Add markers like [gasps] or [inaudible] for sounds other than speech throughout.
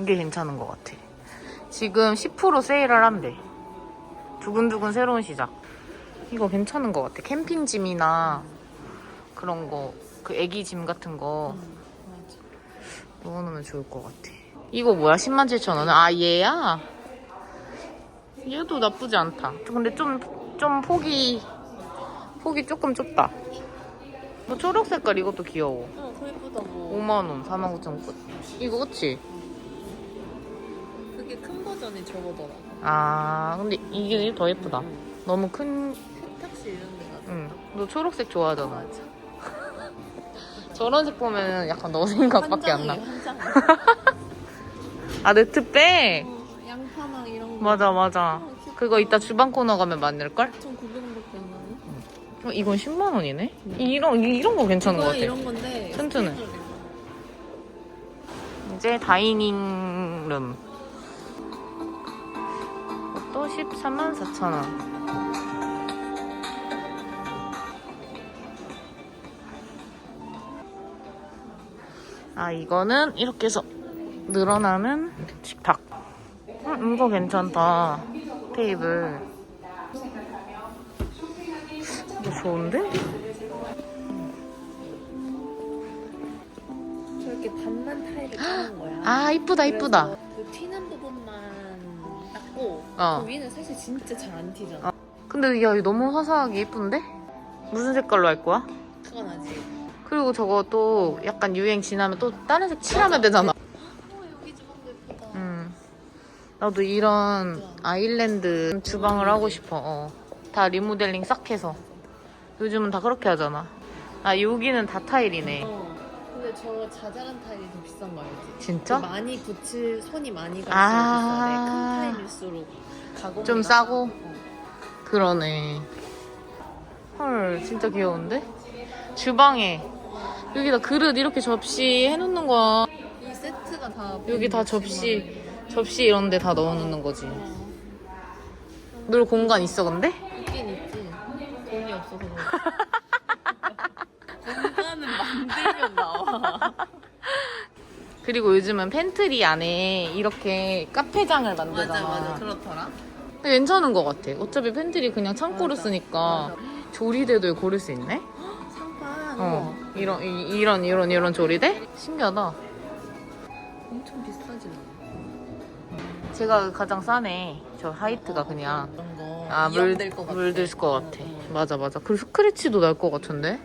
이게 괜찮은 것 같아. 지금 10% 세일을 한대. 두근두근 새로운 시작. 이거 괜찮은 것 같아. 캠핑짐이나 그런 거, 그 애기 짐 같은 거 넣어놓으면 좋을 것 같아. 이거 뭐야? 10만 7천 원. 아, 얘야? 얘도 나쁘지 않다. 근데 좀, 좀 폭이, 폭이 조금 좁다. 뭐 초록 색깔 이것도 귀여워. 어, 그 예쁘다 뭐. 5만원, 49,000원 끝. 이거 그치? 그게 큰 버전이 저거더라. 아, 근데 이게 더 예쁘다. 너무 큰, 세탁실 이런 데가. 응. 너 초록색 좋아하잖아. 맞아. [laughs] 저런 색 보면 약간 너 생각밖에 안 나. [laughs] 아, 네트백? 어, 양파랑 이런 거. 맞아, 맞아. 어. 그거 이따 주방 코너 가면 만들걸? 1,900원밖에 안 나네. 어, 이건 10만 원이네? 이런, 이- 이런 거 괜찮은 것 이거 같아. 이런 건데. 튼튼해. 이제 다이닝 룸. 또 13만 4천 원. 아, 이거는 이렇게 해서 늘어나는 식탁. 음, 이거 괜찮다. 테이블. 이거 좋은데? 저렇게 반만 타일을 까는 거야. 아, 이쁘다, 이쁘다. 어. 그 위는 사실 진짜 잘 안 튀잖아. 근데 야, 이거 너무 화사하게 예쁜데? 무슨 색깔로 할 거야? 그건 아직. 그리고 저거 또 약간 유행 지나면 또 다른 색 칠하면 되잖아. 어 여기 주방도 예쁘다. 음. 나도 이런 아일랜드 주방을 하고 싶어. 어. 다 리모델링 싹 해서. 요즘은 다 그렇게 하잖아. 아, 여기는 다 타일이네. 어. 근데 저 자잘한 타일이 더 비싼 거 알지? 진짜? 많이 붙일 손이 많이 갈수록 아. 비싸대. 큰 타일일수록 가공 좀 싸고? 그러네. 헐, 진짜 귀여운데? 주방에 여기다 그릇 이렇게 접시 해놓는 거야. 이 세트가 다 여기 다 160만 접시. 접시 이런 데 다 넣어놓는 거지. 어. 늘 공간 있어, 근데? 있긴 있지. 돈이 없어서. [laughs] 공간은 만들면 나와. 그리고 요즘은 팬트리 안에 이렇게 카페장을 만들잖아. 그렇더라. 근데 괜찮은 것 같아. 어차피 팬트리 그냥 창고로 맞아. 쓰니까. 조리대도 고를 수 있네? 상판. 어. 이런, 이, 이런, 이런, 이런 조리대? 신기하다. 엄청 비싸지 뭐. 제가 가장 싸네. 저 하이트가 그냥. 이런 거. 아, 물, 것 같아. 물들 것 같아. 어, 어. 맞아, 맞아. 그리고 스크래치도 날 것 같은데?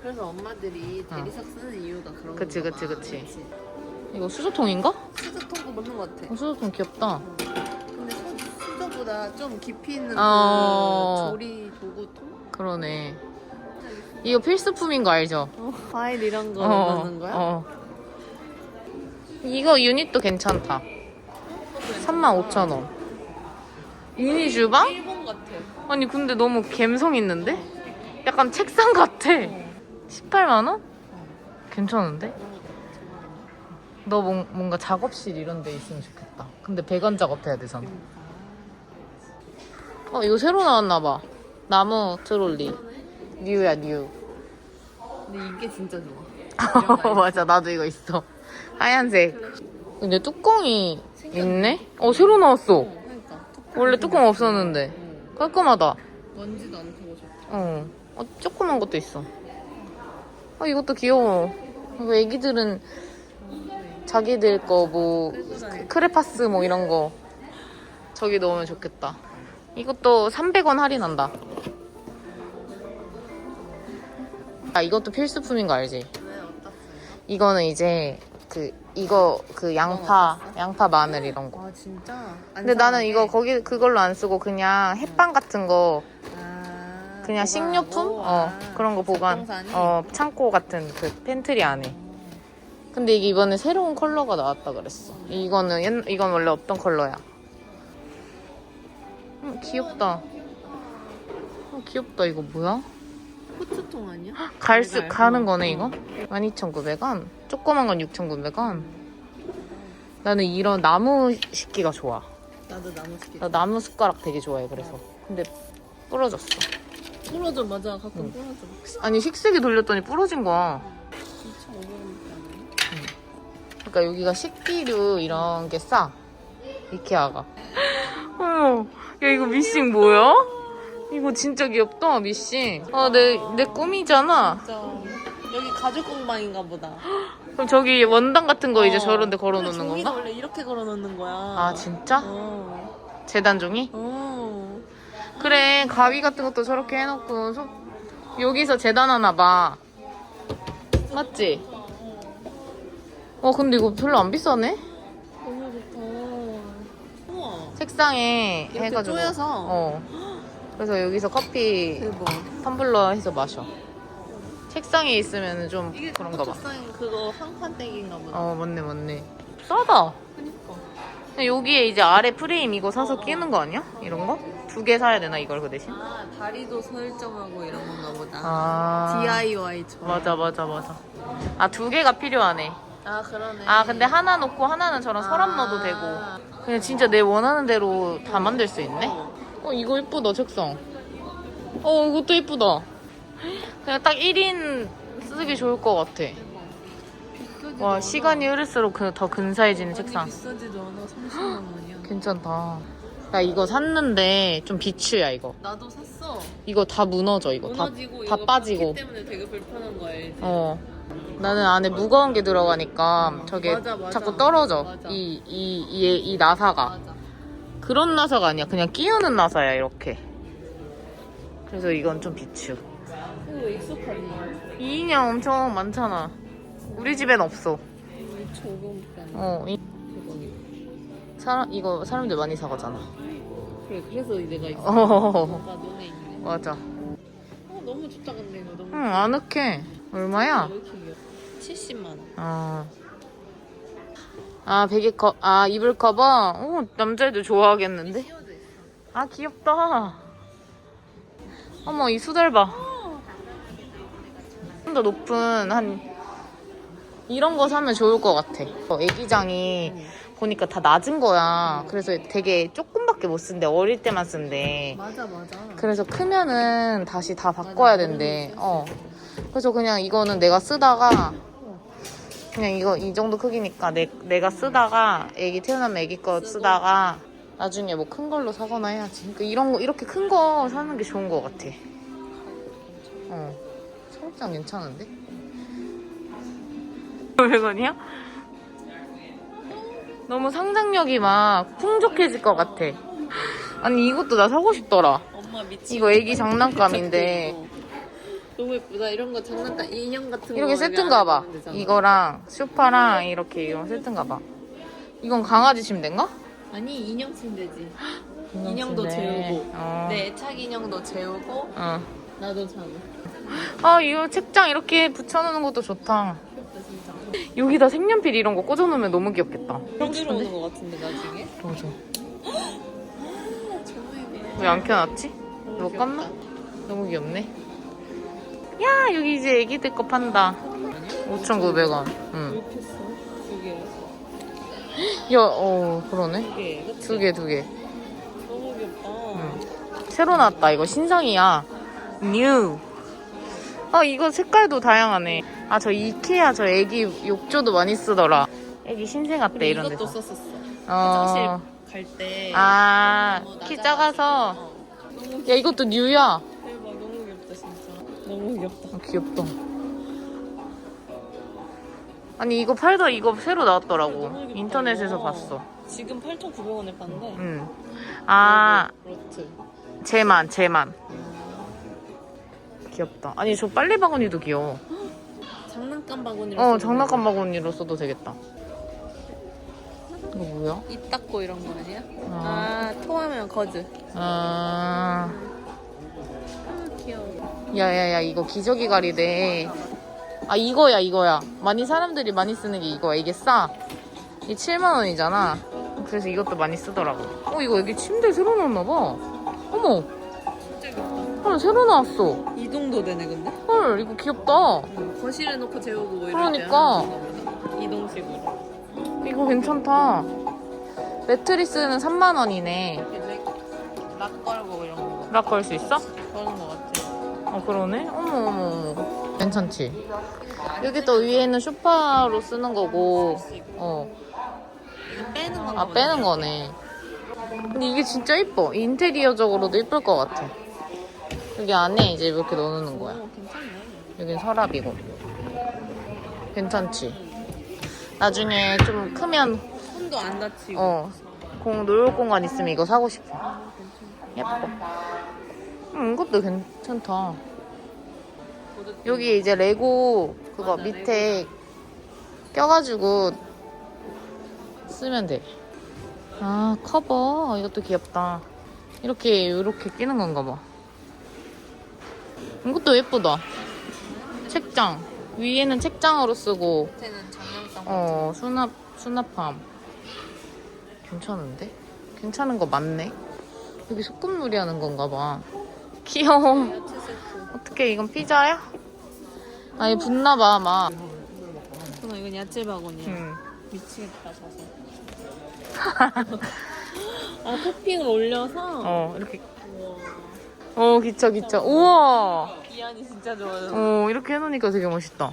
그래서 엄마들이 대리석 쓰는 이유가 그런 거. 어. 그치, 그치, 그치. 이거 수저통인가? 수저통도 먹는 것 같아. 어, 수저통 귀엽다. 근데 수, 수저보다 좀 깊이 있는 어. 그 조리 도구통? 그러네. 이거 필수품인 거 알죠? 어, 과일 이런 거 어, 넣는 거야? 어. 이거 유닛도 괜찮다. 35,000원. 유니 주방? 일본 같아. 아니 근데 너무 감성 있는데? 약간 책상 같아. 18만 원? 괜찮은데? 너 뭔, 뭔가 작업실 이런 데 있으면 좋겠다. 근데 배관 작업해야 되잖아. 어, 이거 새로 나왔나봐. 나무 트롤리. 뉴야, 뉴. 근데 이게 진짜 좋아. [laughs] 맞아, 나도 이거 있어. 하얀색. 근데 뚜껑이 있네? 어, 새로 나왔어. 원래 뚜껑 없었는데. 응. 깔끔하다. 먼지도 안 타고 좋다. 어. 어, 조그만 것도 있어. 어, 이것도 귀여워. 이거 애기들은 자기들 거 뭐, 크레파스 뭐 이런 거 저기 넣으면 좋겠다. 이것도 300원 할인한다. 아, 이것도 필수품인 거 알지? 이거는 이제 그, 이거, 그 양파, 양파 마늘 이런 거. 아 진짜? 근데 나는? 이거 거기, 그걸로 안 쓰고 그냥 햇반 같은 거 아, 그냥 식료품? 어, 아, 그런 거 보관. 어, 창고 같은 그 팬트리 안에. 근데 이게 이번에 새로운 컬러가 나왔다 그랬어. 이거는, 옛, 이건 원래 없던 컬러야. 음, 귀엽다. 어, 귀엽다. 이거 뭐야? 후추통 아니야? 갈수, 달걀. 가는 어, 거네, 어. 이거? 12,900원? 조그만 건 6,900원? 나는 이런 나무 식기가 좋아. 나도 나무 시계. 나 나무 숟가락 되게 좋아해, 그래서. 근데 부러졌어. 부러져 맞아 가끔 응. 부러져. 아니, 식세기 돌렸더니 부러진 거야. 2,500원밖에 안 해. 그러니까 여기가 식기류 이런 게 싸. 이케아가. [laughs] 어머, 야 이거 미싱 뭐야? 이거 진짜 귀엽다 미싱. 아내 내 꿈이잖아. 진짜 여기 가죽 공방인가 보다. [gasps] 그럼 저기 원단 같은 거 이제 어. 저런데 근데 걸어놓는 종이가 건가? 원래 이렇게 걸어놓는 거야. 아 진짜? 어. 재단 종이? 어. 그래 가위 같은 것도 저렇게 해놓고 소- 여기서 재단하나 봐. 맞지? 어 근데 이거 별로 안 비싸네? 너무 좋다. 우와. 책상에 이렇게 해가지고. 쪼여서? 어. 그래서 여기서 커피 대박. 텀블러 해서 마셔. 책상에 있으면 좀 이게 그런가 봐. 책상 그거 한판떼기인가 보다. 어 맞네 맞네. 싸다. 그니까. 근데 여기에 이제 아래 프레임 이거 사서 끼는 거 아니야? 이런 거? 두 개 사야 되나 이걸 그 대신? 아 다리도 설정하고 이런 건가 보다. 아. DIY처럼. 맞아 맞아 맞아. 아 두 개가 필요하네. 아 그러네. 아 근데 하나 놓고 하나는 저런 서랍 넣어도 되고. 그냥 진짜 내 원하는 대로 다 만들 수 있네. 어 이거 이쁘다 책상. 어 이것도 이쁘다. 그냥 딱 1인 쓰기 좋을 것 같아. 와. 시간이 흐를수록 그 더 근사해지는 책상. 비싸지도 않아. 30만 원이야. 괜찮다. 나 이거 샀는데 좀 비추야 이거. 나도 샀어. 이거 다 무너져 이거 다, 무너지고 다 이거 빠지고. 바퀴 때문에 되게 불편한 거 알지? 어. 나는 안에 무거운 게 들어가니까 저게 맞아, 맞아. 자꾸 떨어져. 맞아. 이, 이, 이, 이 나사가. 맞아. 그런 나사가 아니야. 그냥 끼우는 나사야, 이렇게. 그래서 이건 좀 비추. 이거? 이 인형 엄청 많잖아. 우리 집엔 없어. 2,500원밖에 안 어, 이, 사람, 이거 사람들 많이 사가잖아. 그래 그래서 내가 있어. 어, 뭔가 눈에 있네. 맞아. 어, 너무 좋다 근데 이거 너무. 응, 아늑해. 얼마야? 왜 이렇게 귀여워? 70만 원. 아. 아, 베개 커, 아, 이불 커버? 오, 남자애들 좋아하겠는데? 아, 귀엽다. 어머, 이 수달 봐. 좀 더 높은, 한, 이런 거 사면 좋을 것 같아. 어, 애기장이 보니까 다 낮은 거야. 그래서 되게 조금밖에 못 쓴대. 어릴 때만 쓴대. 맞아 맞아. 그래서 크면은 다시 다 바꿔야 된대. 어. 그래서 그냥 이거는 내가 쓰다가 그냥 이거 이 정도 크기니까 내, 내가 쓰다가 애기 태어나면 애기 거 쓰다가 나중에 뭐 큰 걸로 사거나 해야지. 그러니까 이런 거 이렇게 큰 거 사는 게 좋은 것 같아. 어. 청국장 괜찮은데? 500원이야? 너무 상상력이 막 풍족해질 것 같아. 아니 이것도 나 사고 싶더라. 이거 애기 장난감인데 너무 예쁘다. 이런 거 장난감 인형 같은 거. 이렇게 세트인가 봐. 이거랑 소파랑 이렇게 이런 세트인가 봐. 이건 강아지 침대인가? 아니 인형 침대지. 인형 인형도 침대. 재우고. 어. 내 애착 인형도 재우고 어. 나도 자고. 아 이거 책장 이렇게 붙여놓는 것도 좋다. 귀엽다 진짜. 여기다 색연필 이런 거 꽂아놓으면 너무 귀엽겠다. 형 들어오는 거 같은데 나중에. 맞아. 왜 안 켜놨지? 못? 귀엽다. 너무 귀엽네. 야 여기 이제 애기들 거 판다. 5,900원. 응. 이렇게 써. 두 개. 야, 어 그러네. 두 개. 그치? 두 개, 두 개. 너무 귀엽다. 응. 새로 나왔다. 이거 신상이야. 뉴. 아, 이거 색깔도 다양하네. 아, 저 이케아 저 애기 욕조도 많이 쓰더라. 애기 신생 같대, 그리고 이런 이것도 데서. 썼었어. 어. 화장실 갈 때. 아, 너무 키 낮아가지고. 작아서. 어. 너무 야, 이것도 뉴야. 너무 귀엽다. 아, 귀엽다. 아니, 이거 팔다 이거 새로 나왔더라고. 너무 귀엽다, 인터넷에서 이거. 봤어. 지금 8,900원에 판대. 응. 아, 로트. 제만, 제만. 귀엽다. 아니, 저 빨래 바구니도 귀여워. 장난감 바구니로. 어, 쓰는 장난감 거. 바구니로 써도 되겠다. 이거 뭐야? 입 닦고 이런 거 아니야? 아, 아, 토하면 거즈. 아, 아, 귀여워. 야야야 이거 기저귀 가리대. 아 이거야 이거야. 많이 사람들이 많이 쓰는 게 이거야. 이게 싸. 이게 7만 원이잖아. 그래서 이것도 많이 쓰더라고. 어 이거 여기 침대 새로 넣었나 봐. 어머. 헐 새로 나왔어. 이동도 되네, 근데? 헐 이거 귀엽다. 거실에 놓고 재우고 뭐 이럴 그러니까. 하는. 이동식으로. 이거 괜찮다. 매트리스는 3만 원이네. 이제 락 걸고 이런 거. 락걸수 있어? 어 그러네. 어머 어머 어머. 괜찮지? 여기 또 위에는 쇼파로 쓰는 거고, 어. 빼는 거. 아, 빼는 거네. 근데 이게 진짜 이뻐. 인테리어적으로도 이쁠 것 같아. 여기 안에 이제 이렇게 넣어놓는 거야. 어. 여긴 서랍이고. 괜찮지? 나중에 좀 크면, 손도 안 다치고. 어, 공, 놀 공간 있으면 이거 사고 싶어. 예뻐. 음, 이것도 괜찮다. 여기 이제 레고 그거 맞아, 밑에 껴가지고 쓰면 돼. 아, 커버. 이것도 귀엽다. 이렇게, 이렇게 끼는 건가 봐. 이것도 예쁘다. 책장. 위에는 책장으로 쓰고. 어, 수납, 수납함. 괜찮은데? 괜찮은 거 많네? 여기 소꿉놀이 하는 건가 봐. 귀여워. 어떻게 이건 피자야? 아니, 붙나봐, 막. 그럼 이건 야채 바구니야. 응. 미치겠다 져서. [laughs] 아 토핑을 올려서. 어, 이렇게. 우와. 어, 기차, 기차. 우와! 기한이 진짜 좋아요. 어, 이렇게 해놓으니까 되게 멋있다.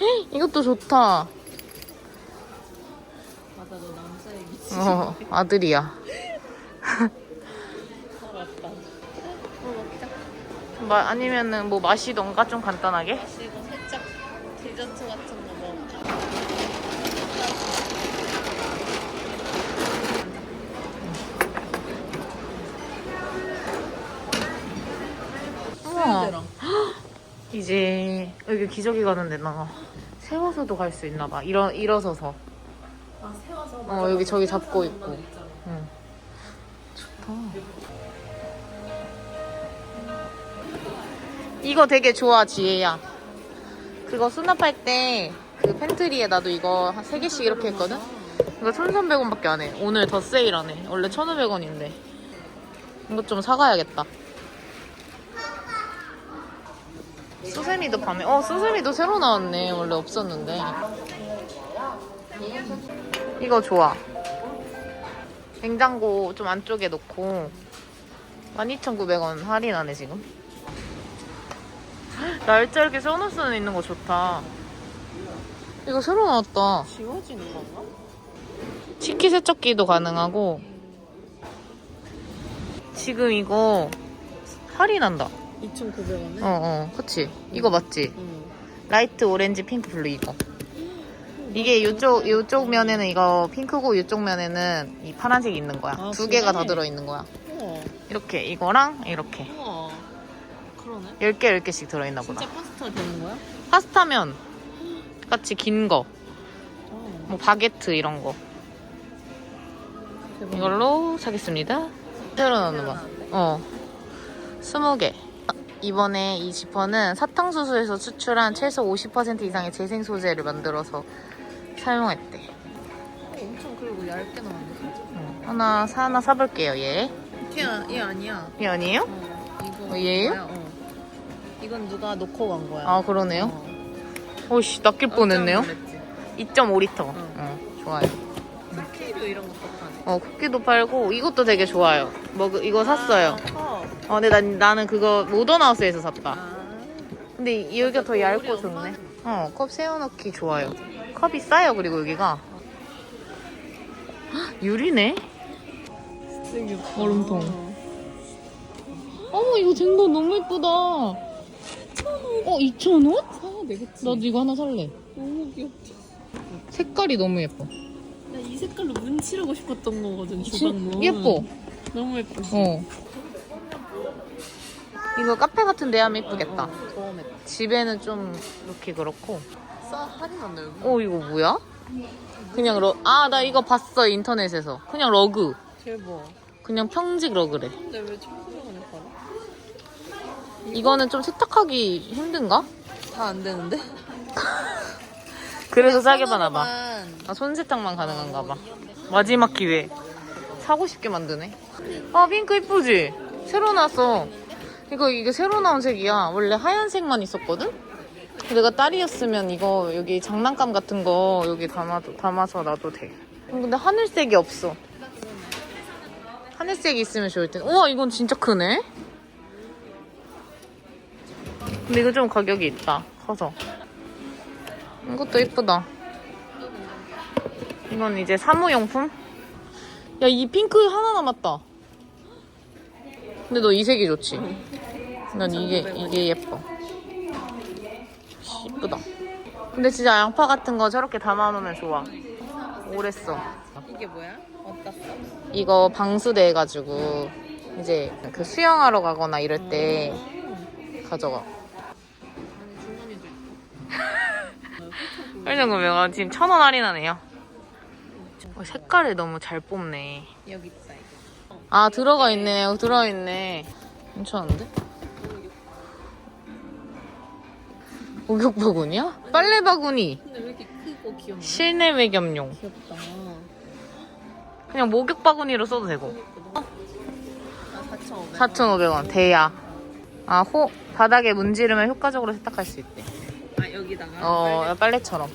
헉, [gasps] 이것도 좋다. 맞아 너 남자 얘기지. 어, 아들이야. [laughs] 마, 아니면은 뭐 마시던가 좀 간단하게? 마시고 살짝 디저트 같은 거 먹자. 우와. [gasps] 이제 여기 기저귀 가는 데나 세워서도 갈 수 있나 봐. 일어, 일어서서. 아 세워서. 어, 여기 저기 잡고 있고. 응. 좋다. 이거 되게 좋아, 지혜야. 그거 수납할 때 그 팬트리에 나도 이거 한 3개씩 이렇게 했거든? 이거 1,300원밖에 안 해. 오늘 더 세일하네. 원래 1,500원인데. 이거 좀 사가야겠다. 수세미도 밤에, 어, 수세미도 새로 나왔네. 원래 없었는데. 이거 좋아. 냉장고 좀 안쪽에 놓고 12,900원 할인하네 지금. [laughs] 날짜 이렇게 써놓을 수는 있는 거 좋다. 이거 새로 나왔다. 지워지는 건가? 식기 세척기도 가능하고 지금 이거 할인한다. 2,900원에? 어, 어, 그치? 이거 맞지? 응. 라이트 오렌지 핑크 블루 이거. 이게 이쪽 이쪽 면에는 이거 핑크고 이쪽 면에는 이 파란색이 있는 거야. 아, 두 개가 다 그래? 들어 있는 거야. 우와. 이렇게 이거랑 이렇게 우와. 그러네. 10개 10개씩 들어 있나 보다. 진짜 파스타 되는 거야? 파스타면 같이 긴 거, 어. 뭐 바게트 이런 거. 대박. 이걸로 사겠습니다. 새로 나오는 거. 어. 20개. 이번에 이 지퍼는 사탕수수에서 추출한 최소 50% 이상의 재생 소재를 만들어서 사용했대. 어, 엄청 그리고 얇게 나왔네. 응. 하나 사 하나 사볼게요. 얘. 걔, 아- 얘 아니야. 얘 아니에요? 어, 이거. 어, 얘예요? 뭐야? 어. 이건 누가 놓고 간 거야. 아 그러네요. 어. 오씨 낚일 뻔했네요. 깜짝 놀랐지. 2.5리터. 응. 어, 좋아요. 쿠키류 이런 것도 파네. 어 쿠키도 팔고 이것도 되게 좋아요. 뭐 그- 이거 샀어요. 아, 컵. 어 근데 난, 나는 그거 모던하우스에서 샀다. 아. 근데 이- 여기가 더 얇고 좋네. 엄마는 어, 컵 세워놓기 좋아요. 컵이 싸요, 그리고 여기가. 헉, 유리네? 얼음통. 어머, 이거 쟁반 너무 예쁘다. 어, 2,000원? 사야 되겠지. 나도 이거 하나 살래. 너무 귀엽지. 색깔이 너무 예뻐. 나 이 색깔로 문 칠하고 싶었던 거거든, 진- 주방문. 예뻐. 너무 예쁘지? 어. 이거 카페 같은 데 하면 예쁘겠다. 처음에. 집에는 좀 이렇게 그렇고. 싸 할인한다, 여기. 어, 이거 뭐야? 그냥 러, 아, 나 이거 봤어, 인터넷에서. 그냥 러그. 대박. 그냥 평직 러그래. 근데 왜 1,900원에 팔아? 이거는 좀 세탁하기 힘든가? 다 안 되는데? 그래서 싸게 파나봐. 손으로만 아, 손 세탁만 가능한가 봐. 마지막 기회. 사고 싶게 만드네. 아, 핑크 이쁘지? 새로 나왔어. 이거, 이게 새로 나온 색이야. 원래 하얀색만 있었거든? 내가 딸이었으면 이거 여기 장난감 같은 거 여기 담아도, 담아서 놔도 돼. 음, 근데 하늘색이 없어. 하늘색이 있으면 좋을 텐데. 우와, 이건 진짜 크네? 근데 이거 좀 가격이 있다. 커서. 이것도 이쁘다. 이건 이제 사무용품? 야, 이 핑크 하나 남았다. 근데 너 이 색이 좋지? 난 이게, 이게 예뻐. 씨, 이쁘다. 근데 진짜 양파 같은 거 저렇게 담아놓으면 좋아. 오래 써. 이게 뭐야? 어디다 써? 이거 방수돼 해가지고 이제 그 수영하러 가거나 이럴 때 가져가. 1,900원 지금 1,000원 할인하네요. 어, 색깔을 너무 잘 뽑네. 여기 있다 이거. 아 들어가 있네. 여기 들어가 있네. 괜찮은데? 목욕 바구니야? 빨래 바구니. 근데 왜 이렇게 크고 귀엽냐? 실내 매겸용. 귀엽다. 그냥 목욕 바구니로 써도 되고. 아 4,500원. 4,500원. 대야. 아, 호, 바닥에 문지르면 효과적으로 세탁할 수 있대. 아 여기다가. 어, 빨래처럼.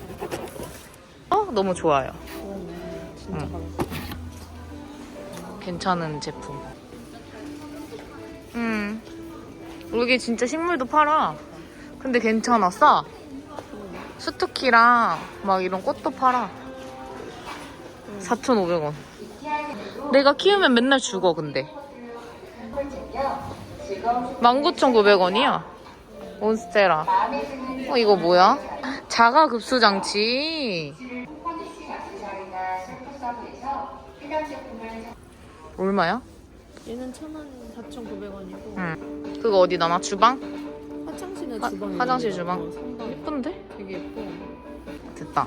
어, 너무 좋아요. 그러네. 진짜 응. 괜찮은 제품. 음. 여기 진짜 식물도 팔아. 근데 괜찮아, 싸. 수투키랑 막 이런 꽃도 팔아. 4,500원. 내가 키우면 맨날 죽어, 근데. 19,900원이야. 몬스테라. 어, 이거 뭐야? 자가 급수 장치. 얼마야? 얘는 1,000원 4,900원이고 응. 그거 어디 나나? 주방? 화장실에 화- 주방 화장실 주방. 예쁜데? 되게 예뻐. 됐다.